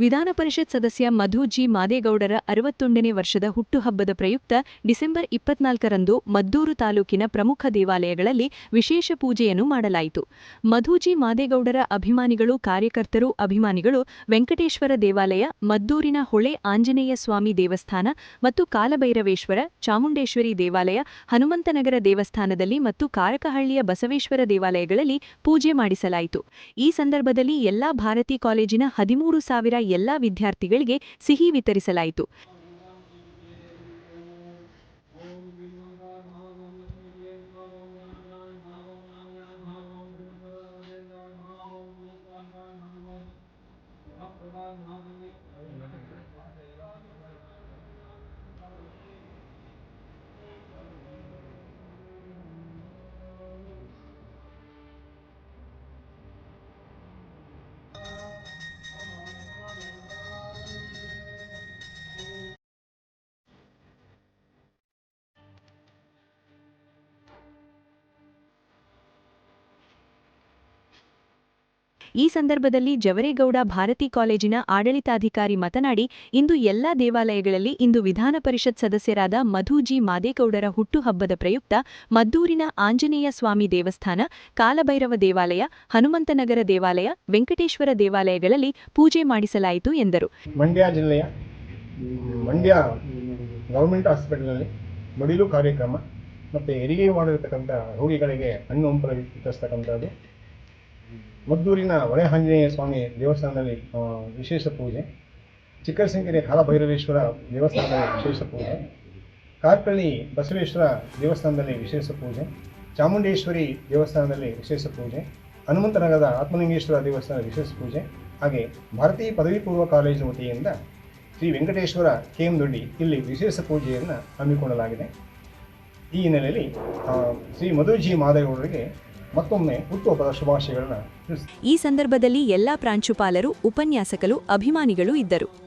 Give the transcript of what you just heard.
ವಿಧಾನ ಪರಿಷತ್ ಸದಸ್ಯ ಮಧು ಜಿ. ಮಾದೇಗೌಡರ ಅರವತ್ತೊಂದನೇ ವರ್ಷದ ಹುಟ್ಟುಹಬ್ಬದ ಪ್ರಯುಕ್ತ ಡಿಸೆಂಬರ್ ಇಪ್ಪತ್ನಾಲ್ಕರಂದು ಮದ್ದೂರು ತಾಲೂಕಿನ ಪ್ರಮುಖ ದೇವಾಲಯಗಳಲ್ಲಿ ವಿಶೇಷ ಪೂಜೆಯನ್ನು ಮಾಡಲಾಯಿತು. ಮಧು ಜಿ. ಮಾದೇಗೌಡರ ಅಭಿಮಾನಿಗಳು, ಕಾರ್ಯಕರ್ತರು, ಅಭಿಮಾನಿಗಳು ವೆಂಕಟೇಶ್ವರ ದೇವಾಲಯ, ಮದ್ದೂರಿನ ಹೊಳೆ ಆಂಜನೇಯ ಸ್ವಾಮಿ ದೇವಸ್ಥಾನ ಮತ್ತು ಕಾಲಭೈರವೇಶ್ವರ, ಚಾಮುಂಡೇಶ್ವರಿ ದೇವಾಲಯ, ಹನುಮಂತನಗರ ದೇವಸ್ಥಾನದಲ್ಲಿ ಮತ್ತು ಕಾರಕಹಳ್ಳಿಯ ಬಸವೇಶ್ವರ ದೇವಾಲಯಗಳಲ್ಲಿ ಪೂಜೆ ಮಾಡಿಸಲಾಯಿತು. ಈ ಸಂದರ್ಭದಲ್ಲಿ ಎಲ್ಲಾ ಭಾರತಿ ಕಾಲೇಜಿನ ಹದಿಮೂರು ಸಾವಿರ ಎಲ್ಲಾ ವಿದ್ಯಾರ್ಥಿಗಳಿಗೆ ಸಿಹಿ ವಿತರಿಸಲಾಯಿತು. ಈ ಸಂದರ್ಭದಲ್ಲಿ ಜವರೇಗೌಡ ಭಾರತಿ ಕಾಲೇಜಿನ ಆಡಳಿತಾಧಿಕಾರಿ ಮಾತನಾಡಿ, ಇಂದು ಎಲ್ಲ ದೇವಾಲಯಗಳಲ್ಲಿ ಇಂದು ವಿಧಾನ ಪರಿಷತ್ ಸದಸ್ಯರಾದ ಮಧುಜಿ ಮಾದೇಗೌಡರ ಹುಟ್ಟುಹಬ್ಬದ ಪ್ರಯುಕ್ತ ಮದ್ದೂರಿನ ಆಂಜನೇಯ ಸ್ವಾಮಿ ದೇವಸ್ಥಾನ, ಕಾಲಭೈರವ ದೇವಾಲಯ, ಹನುಮಂತನಗರ ದೇವಾಲಯ, ವೆಂಕಟೇಶ್ವರ ದೇವಾಲಯಗಳಲ್ಲಿ ಪೂಜೆ ಮಾಡಿಸಲಾಯಿತು ಎಂದರು. ಮಂಡ್ಯ ಜಿಲ್ಲೆಯ, ಮಂಡ್ಯ ಗೌರ್ಮೆಂಟ್ ಹಾಸ್ಪಿಟಲ್ನಲ್ಲಿ ಮಡಿಲು ಕಾರ್ಯಕ್ರಮ ಮತ್ತು ಹೆರಿಗೆ ಮಾಡಿರ್ತಕ್ಕಂಥ ರೋಗಿಗಳಿಗೆ ಹಣ್ಣು ಹಂಪಲು ವಿತರಿಸ್ತಕ್ಕಂಥದ್ದು ಮದ್ದೂರಿನ ಹೊಳೆ ಆಂಜನೇಯ ಸ್ವಾಮಿ ದೇವಸ್ಥಾನದಲ್ಲಿ ವಿಶೇಷ ಪೂಜೆ. ಚಿಕ್ಕರಸಿಂಗೆರೆ ಕಾಲಭೈರವೇಶ್ವರ ದೇವಸ್ಥಾನದಲ್ಲಿ ವಿಶೇಷ ಪೂಜೆ. ಕಾರ್ಕಳ್ಳಿ ಬಸವೇಶ್ವರ ದೇವಸ್ಥಾನದಲ್ಲಿ ವಿಶೇಷ ಪೂಜೆ. ಚಾಮುಂಡೇಶ್ವರಿ ದೇವಸ್ಥಾನದಲ್ಲಿ ವಿಶೇಷ ಪೂಜೆ. ಹನುಮಂತನಗರದ ಆತ್ಮಲಿಂಗೇಶ್ವರ ದೇವಸ್ಥಾನದ ವಿಶೇಷ ಪೂಜೆ. ಹಾಗೆ ಭಾರತೀಯ ಪದವಿ ಪೂರ್ವ ಕಾಲೇಜಿನ ವತಿಯಿಂದ ಶ್ರೀ ವೆಂಕಟೇಶ್ವರ ಕೆ ಎಂ ದೊಡ್ಡಿ ಇಲ್ಲಿ ವಿಶೇಷ ಪೂಜೆಯನ್ನು ಹಮ್ಮಿಕೊಳ್ಳಲಾಗಿದೆ. ಈ ಹಿನ್ನೆಲೆಯಲ್ಲಿ ಶ್ರೀ ಮಧುಜಿ ಮಾದೇಗೌಡರಿಗೆ ಮತ್ತೊಮ್ಮೆ ಹುಟ್ಟುಹಬ್ಬದ ಶುಭಾಶಯಗಳನ್ನು ಈ ಸಂದರ್ಭದಲ್ಲಿ ಎಲ್ಲಾ ಪ್ರಾಂಶುಪಾಲರು ಉಪನ್ಯಾಸಕರು ಅಭಿಮಾನಿಗಳು ಇದ್ದರು.